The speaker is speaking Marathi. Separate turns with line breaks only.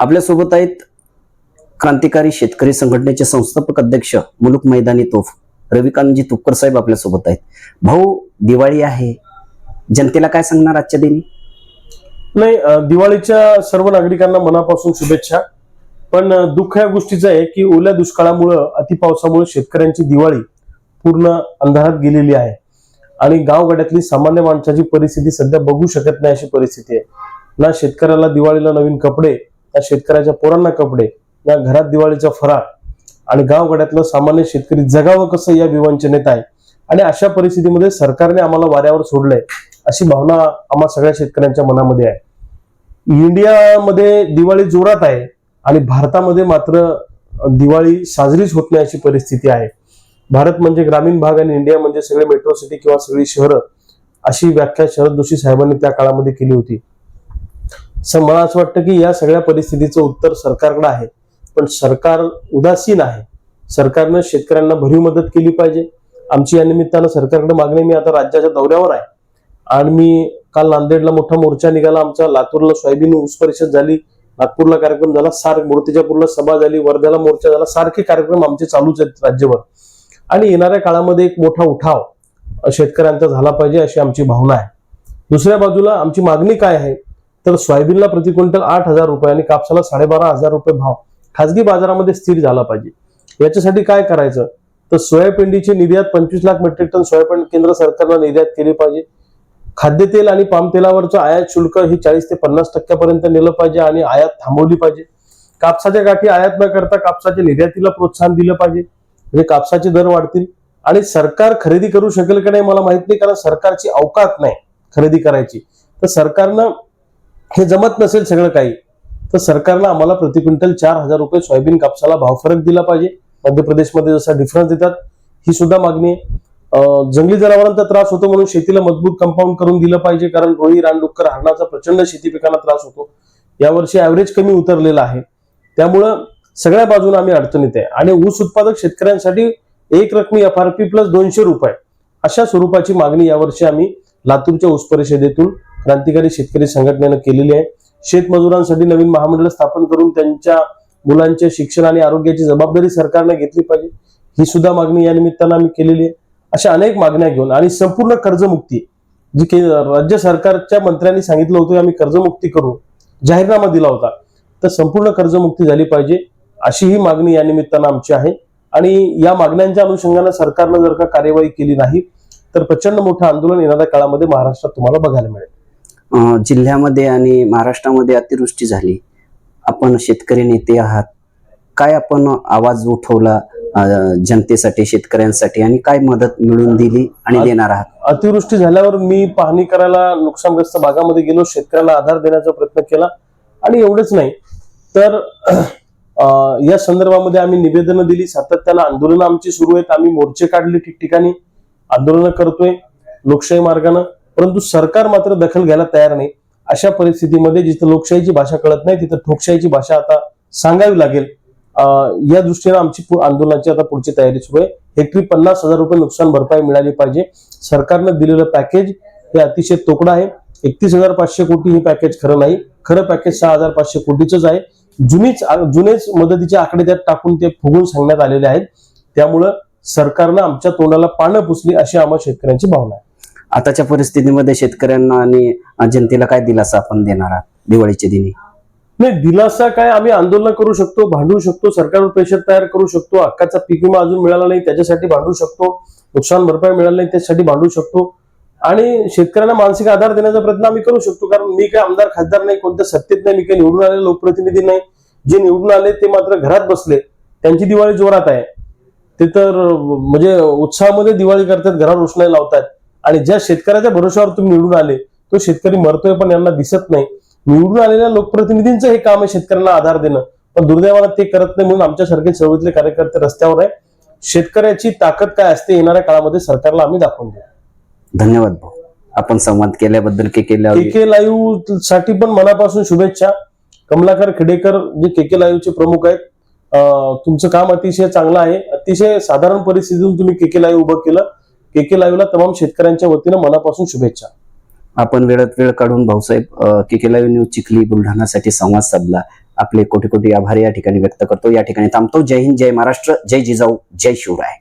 आपल्यासोबत आहेत क्रांतिकारी शेतकरी संघटनेचे संस्थापक अध्यक्ष मुलुक मैदानी तोफ रविकांतजी तुपकर साहेब आपल्यासोबत आहेत. भाऊ दिवाळी आहे. जनतेला काय सांगणार आजच्या दिनी?
नाही दिवाळीच्या सर्व नागरिकांना मनापासून शुभेच्छा. पण दुःख या गोष्टीचं आहे की ओल्या दुष्काळामुळं अतिपावसामुळे शेतकऱ्यांची दिवाळी पूर्ण अंधारात गेलेली आहे. आणि गावगाड्यातली सामान्य माणसाची परिस्थिती सध्या बघू शकत नाही अशी परिस्थिती आहे. ना शेतकऱ्याला दिवाळीला नवीन कपडे त्या शेतकऱ्याच्या पोरांना कपडे या घरात दिवाळीचा फराळ आणि गावगड्यातलं सामान्य शेतकरी जगावं कसं या विवंचनेत आहे? आणि अशा परिस्थितीमध्ये सरकारने आम्हाला वाऱ्यावर सोडलंय अशी भावना आम्हा सगळ्या शेतकऱ्यांच्या मनामध्ये आहे. इंडियामध्ये दिवाळी जोरात आहे आणि भारतामध्ये मात्र दिवाळी साजरीच होत नाही अशी परिस्थिती आहे. भारत म्हणजे ग्रामीण भाग आणि इंडिया म्हणजे सगळे मेट्रो सिटी किंवा सगळी शहरं अशी व्याख्या शरद जोशी साहेबांनी त्या काळामध्ये केली होती. असं मला असं वाटतं की या सगळ्या परिस्थितीचं उत्तर सरकारकडे आहे. पण सरकार उदासीन आहे. सरकारनं शेतकऱ्यांना भरीव मदत केली पाहिजे. आमची या निमित्तानं सरकारकडे मागणी मी आता राज्याच्या दौऱ्यावर आहे. आणि मी काल नांदेडला मोठा मोर्चा निघाला. आमचा लातूरला सोयाबीन ऊस परिषद झाली. नागपूरला कार्यक्रम झाला. सार मूर्तिजापूरला सभा झाली. वर्ध्याला मोर्चा झाला. सारखे कार्यक्रम आमचे चालूच आहेत राज्यभर. आणि येणाऱ्या काळामध्ये एक मोठा उठाव शेतकऱ्यांचा झाला पाहिजे अशी आमची भावना आहे. दुसऱ्या बाजूला आमची मागणी काय आहे? तर सोयाबीनला प्रति क्विंटल आठ हजार रुपये आणि कापसाला साडेबारा हजार रुपये भाव खाजगी बाजारामध्ये स्थिर झाला पाहिजे. याच्यासाठी काय करायचं? तर सोयाबीनची निर्यात पंचवीस लाख मेट्रिक टन सोयाबीन केंद्र सरकारनं निर्यात केली पाहिजे. खाद्यतेल आणि पाम तेलावरचं आयात शुल्क हे चाळीस ते पन्नास टक्क्यापर्यंत नेलं पाहिजे आणि आयात थांबवली पाहिजे. कापसाच्या गाठी आयात न करता कापसाच्या निर्यातीला प्रोत्साहन दिलं पाहिजे. म्हणजे कापसाचे दर वाढतील. आणि सरकार खरेदी करू शकेल का नाही मला माहीत नाही कारण सरकारची अवकात नाही खरेदी करायची. तर सरकारनं हे जमत नसेल सगळं काही तर सरकारनं आम्हाला प्रति क्विंटल चार हजार रुपये सोयाबीन कापसाला भाव फरक दिला पाहिजे. मध्य प्रदेशमध्ये जसा डिफरन्स देतात ही सुद्धा मागणी आहे. जंगली जनावरांचा त्रास होतो म्हणून शेतीला मजबूत कंपाऊंड करून दिलं पाहिजे कारण रोही रानडुक्कर हरणाचा प्रचंड शेती पिकांना त्रास होतो. यावर्षी ऍव्हरेज कमी उतरलेला आहे. त्यामुळं सगळ्या बाजूने आम्ही अडचणीत आहे. आणि ऊस उत्पादक शेतकऱ्यांसाठी एक रकमी एफ आर पी प्लस दोनशे रुपये अशा स्वरूपाची मागणी यावर्षी आम्ही लातूरच्या ऊस परिषदेतून क्रांतिकारी शेतकरी संघटनेनं केलेली आहे. शेतमजुरांसाठी नवीन महामंडळ स्थापन करून त्यांच्या मुलांच्या शिक्षण आणि आरोग्याची जबाबदारी सरकारने घेतली पाहिजे. ही सुद्धा मागणी या निमित्तानं आम्ही केलेली आहे. अशा अनेक मागण्या घेऊन आणि संपूर्ण कर्जमुक्ती जी के राज्य सरकारच्या मंत्र्यांनी सांगितलं होतं की आम्ही कर्जमुक्ती करू. जाहीरनामा दिला होता. तर संपूर्ण कर्जमुक्ती झाली पाहिजे अशी ही मागणी या निमित्तानं आमची आहे. आणि या मागण्यांच्या अनुषंगानं सरकारनं जर का कार्यवाही केली नाही तर प्रचंड मोठं आंदोलन येणाऱ्या काळामध्ये महाराष्ट्रात तुम्हाला बघायला मिळेल.
जिल्ह्यामध्ये आणि महाराष्ट्रामध्ये अतिवृष्टी झाली. आपण शेतकरी नेते आहात. काय आपण आवाज उठवला जनतेसाठी शेतकऱ्यांसाठी आणि काय मदत मिळवून दिली आणि देणार आहात?
अतिवृष्टी झाल्यावर मी पाहणी करायला नुकसानग्रस्त भागामध्ये गेलो. शेतकऱ्याला आधार देण्याचा प्रयत्न केला आणि एवढंच नाही. तर या संदर्भामध्ये आम्ही निवेदनं दिली. सातत्यानं आंदोलनं आमची सुरू आहेत. आम्ही मोर्चे काढले ठिकठिकाणी. आंदोलनं करतोय लोकशाही मार्गानं. परंतु सरकार मात्र दखल घ्यायला तयार नाही. अशा परिस्थितीमध्ये जिथं लोकशाहीची भाषा कळत नाही तिथं ठोकशाहीची भाषा आता सांगावी लागेल. या दृष्टीनं आमची पु- आंदोलनाची आता पुढची तयारी सुरू आहे. हेक्टरी पन्नास हजार रुपये नुकसान भरपाई मिळाली पाहिजे. सरकारनं दिलेलं पॅकेज हे अतिशय तोकडं आहे. एकतीस हजार पाचशे कोटी हे पॅकेज खरं नाही. खरं पॅकेज सहा हजार पाचशे कोटीचंच आहे. जुनीच जुनेच मदतीचे आकडे त्यात टाकून ते फुगून सांगण्यात आलेले आहेत. त्यामुळं सरकारनं आमच्या तोंडाला पानं पुसली अशी आम्हा शेतकऱ्यांची भावना आहे.
आताच्या परिस्थितीमध्ये शेतकऱ्यांना आणि जनतेला काय दिलासा आपण देणार आहात दिवाळीच्या दिनी?
नाही दिलासा काय? आम्ही आंदोलन करू शकतो भांडू शकतो सरकारवर प्रेशर तयार करू शकतो हक्काचा पीक विमा अजून मिळाला नाही त्याच्यासाठी भांडू शकतो नुकसान भरपाई मिळाली नाही त्याच्यासाठी भांडू शकतो. आणि शेतकऱ्यांना मानसिक आधार देण्याचा प्रयत्न आम्ही करू शकतो कारण मी काय आमदार खासदार नाही कोणत्या सत्तेत नाही मी काही निवडून आलेले लोकप्रतिनिधी नाही. जे निवडून आले ते मात्र घरात बसले. त्यांची दिवाळी जोरात आहे. ते तर म्हणजे उत्साहामध्ये दिवाळी करतात घरात रोषणाई लावतात आणि ज्या शेतकऱ्याच्या भरोश्यावर तुम्ही निवडून आले तो शेतकरी मरतोय पण यांना दिसत नाही. निवडून आलेल्या लोकप्रतिनिधींचं हे काम आहे शेतकऱ्यांना आधार देणं. पण दुर्दैवानं ते करत नाही म्हणून आमच्यासारखे चळवळीतले कार्यकर्ते रस्त्यावर आहे शेतकऱ्याची ताकद काय असते येणाऱ्या काळामध्ये सरकारला आम्ही दाखवून देऊ.
धन्यवाद भाऊ. आपण संवाद केल्याबद्दल के केल्या
के के लाईव्हसाठी पण मनापासून शुभेच्छा. कमलाकर खेडेकर जे के के लाईव्हचे प्रमुख आहेत तुमचं काम अतिशय चांगलं आहे. अतिशय साधारण परिस्थितीतून तुम्ही के के लाईव्ह उभं केलं. के के लाईव्हला तमाम शेतकऱ्यांच्या वतीनं मनापासून शुभेच्छा.
आपण वेळात वेळ काढून Bhausaheb K K live news Chikhli बुलढाणासाठी संवाद साधला. आपले कोटी कोटी आभार या ठिकाणी व्यक्त करतो. या ठिकाणी थांबतो. जय हिंद जय महाराष्ट्र जय जिजाऊ जय शिवराय.